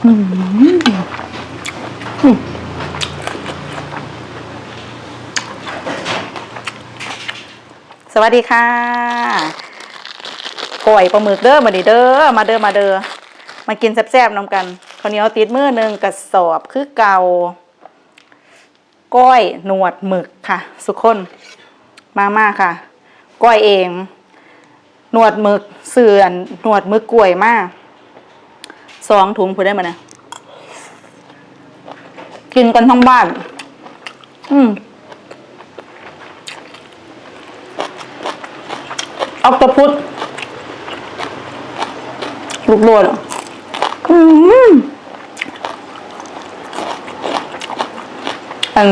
สวัสดีค่ะก่อยปลาหมึกเด้อมาดิเด้อมาเด้อมาเด้อมากินแซ่บๆนำกันข้าวเหนียวติดมือหนึ่งกระสอบคือเกาก้อยหนวดหมึกค่ะ สุกคนมามาค่ะ ก้อยเอง หนวดหมึกเสื่อนหนวดหมึกกล้วยมาก สองถุงพูดได้มาเนี่ยกินกันทั้งบ้าน อืมออกตพุดลูกโดดอืมอัน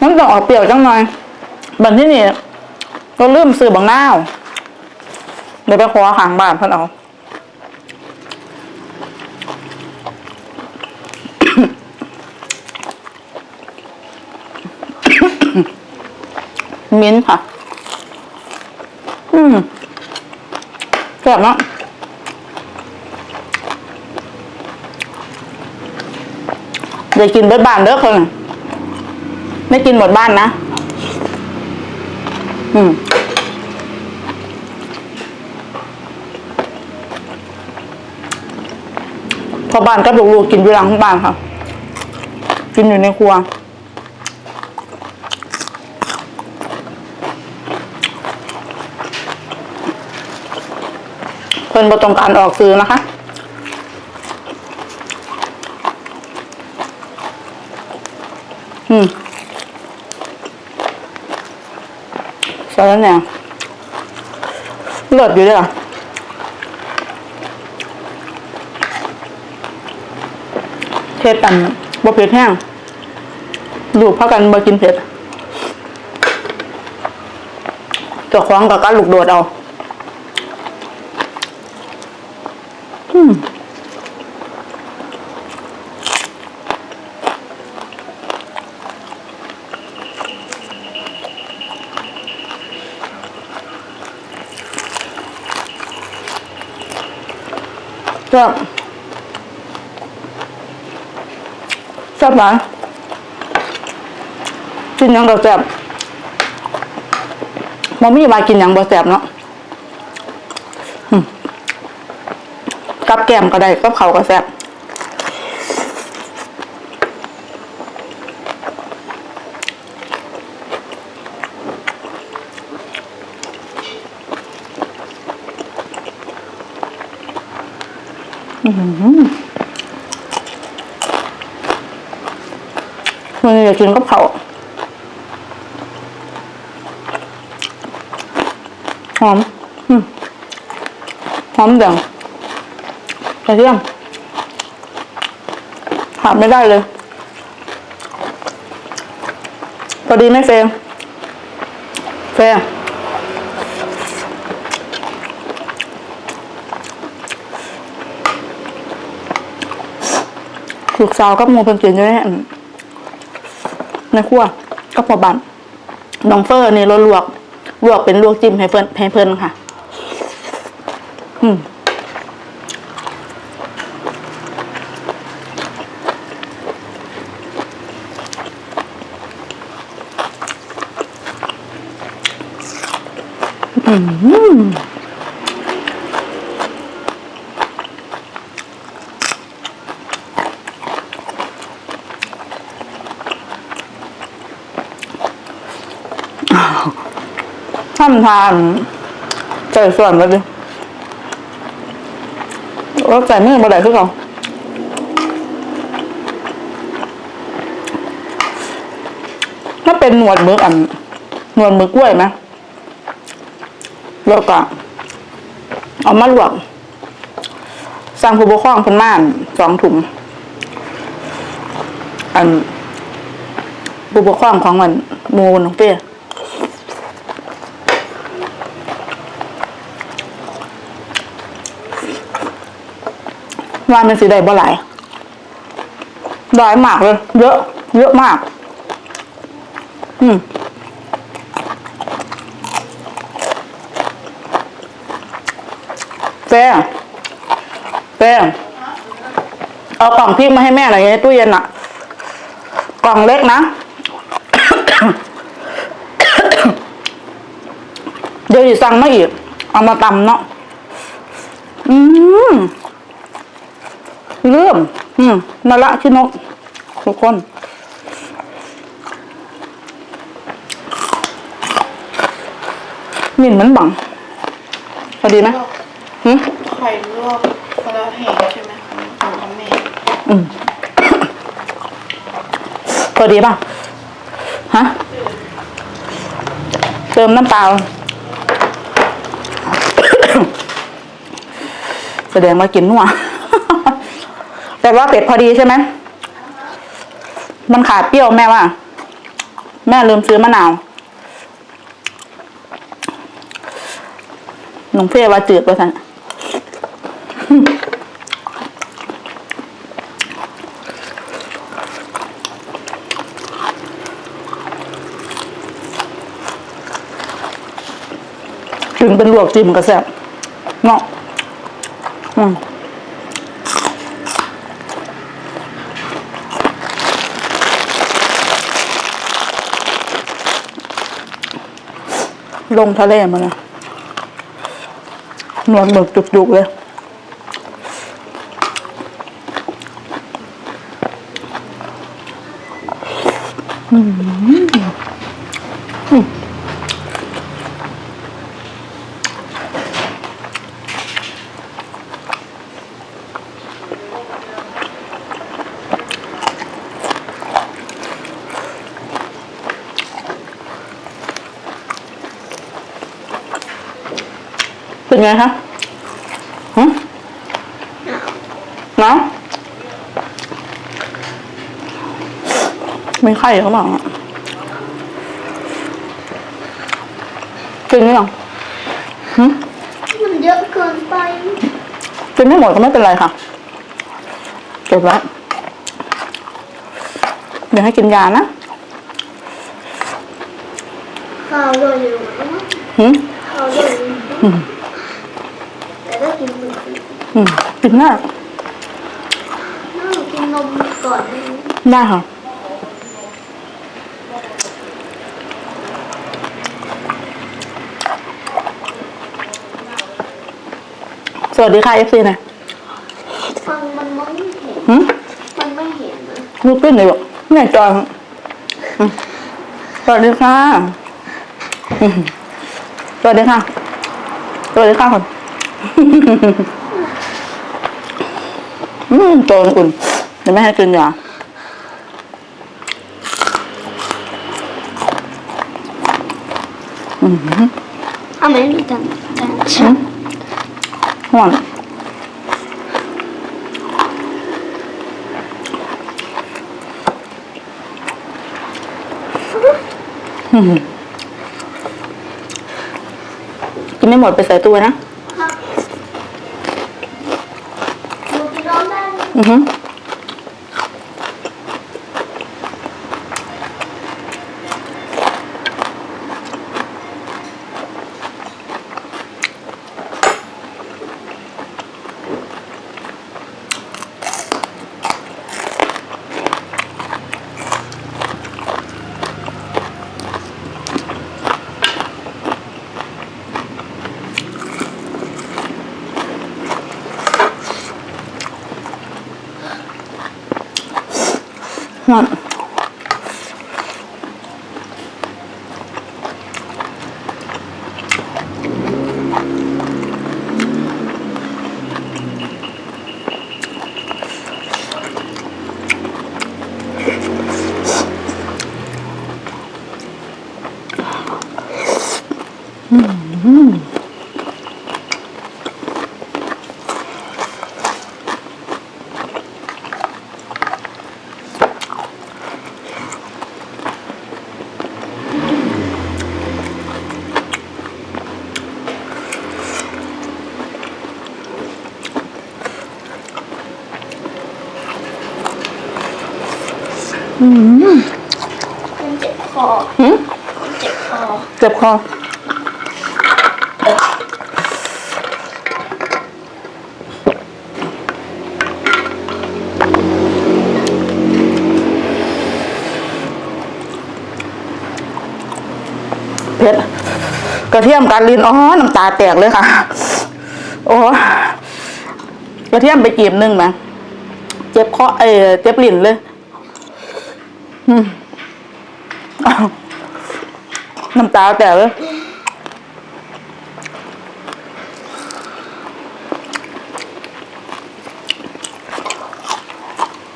มันต้องออกเปรี้ยวจังหน่อยบันที่นี่ก็ลืมซื้อบางหน้าเดี๋ยวไปขอหางบ้านเพิ่อนเอา มิ้นท์ค่ะ อืมแซ่บเนาะเดี๋ยวกินเบิดบ้านเด้อคนไม่กินหมดบ้านนะ อืมพอบ้านกับลูกๆกินอยู่หลังบ้านค่ะ กินอยู่ในครัว เพิ่นบ่ต้องการออกซื้อนะคะ อืมใส่แล้วเนี่ยเลิศอยู่ด้วยอเผ็ดอันบ่เผ็ดแห้งดูกพากันบ่กินเผ็ดเจ้าของกับการลูกโดดเอา แซ่บแซ่บหลายกินยังก็แซ่บมอมี่มากินยังบ่แซ่บเนาะอืม กับแกมก็ได้กับเขาก็แซ่บมันอยากกินกับเขาหอมหอมแดง ระเทียมขาดไม่ได้เลยพอดีไหมเฟรมเฟรมลูกสาวกับหมูเพิ่นกินอยู่ในอันในครัวกับพอบันน้องเฟอร์นี่เราลวก ลวกเป็นลวกจิ้มให้เพิ่นให้เพิ่นค่ะ อืม ท่านทานใส่ส่วนมาดิแล้วใส่มือบ่ได้คือเขาถ้าเป็นหนวดมืออัน หนวดมือกล้วยไหม แล้วก็เอามาลวกสั่งผู้ปกครองเพิ่นม่านสองถุงอันผู้ปกครองของมันมูน้องเปี้ยว่ามันสีได้บ่หลายได้มากเลย เยอะ เยอะมาก อืม แป้งแป้งเอากล่องพริกมาให้แม่หน่อยในตู้เย็นอะกล่องเล็กนะ เดี๋ยวจะสั่งมาอีก เอามาตำเนาะ อืมเริ่ม อืมนาละชินก ทุกคนมินมันบังพอดีไหมหึ ไข่ลวกคนละแหงใช่ไหมของพ่อแม่อืมพอดีป่ะ ฮะ เติมน้ำเปล่า แสดงว่ากินนัว แต่ว่าเป็ดพอดีใช่ไหม มันขาดเปรี้ยวแม่ว่า แม่ลืมซื้อมะนาวหนองเฟ่ว่าจืดไปทัน เป็นลวกจิ้มกระแซ่บเนาะอืมลงทะเลมาเลยนวลหมึกจุกๆเลย อืมอืม เป็นไงคะหึหนาวไม่ไข่เขาบอกอะกินไหมหรอหึมันเยอะเกินไปกินไม่หมดก็ไม่เป็นไรค่ะ เก็บไว้เดี๋ยวให้กินยานะข้าวด้วยอยู่นะหึข้าวด้วยอยู่แต่ถ้ากินนม อืมกินได้น่ากินนมก่อนได้ไหมได้ค่ะสวัสดีค่ะเอฟซีนะฟังมันมองไม่เห็นหึมันไม่เห็นนะลูกขึ้นเลยบอกแม่จอยอืมสวัสดีค่ะอืมสวัสดีค่ะสวัสดีค่ะคนอืม โตนอุ่นเดี๋ยวไม่ให้กินยาทำไมมีแต่แต่อืมห่วงอืมกินไม่หมดไปใส่ตู้ไว้นะ ดูกินร้ อ น อืมเจ็บคอเจ็บคอเจ็บคอ เผ็ด กระเทียมการลินอ๋อ น้ำตาแตกเลยค่ะ โอ้กระเทียมไปกีบหนึ่งนะเจ็บคอเออเจ็บลิ้นเลย น้ำตาแตกเลย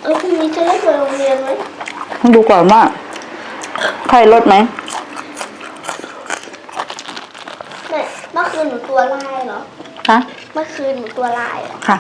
เออพรุ่งนี้จะได้ไปโรงเรียนไหมดูก่อนว่าใครลดไหมแม่เมื่อคืนหนูตัวลายเหรอ ฮะ เมื่อคืนหนูตัวลายเหรอ ค่ะ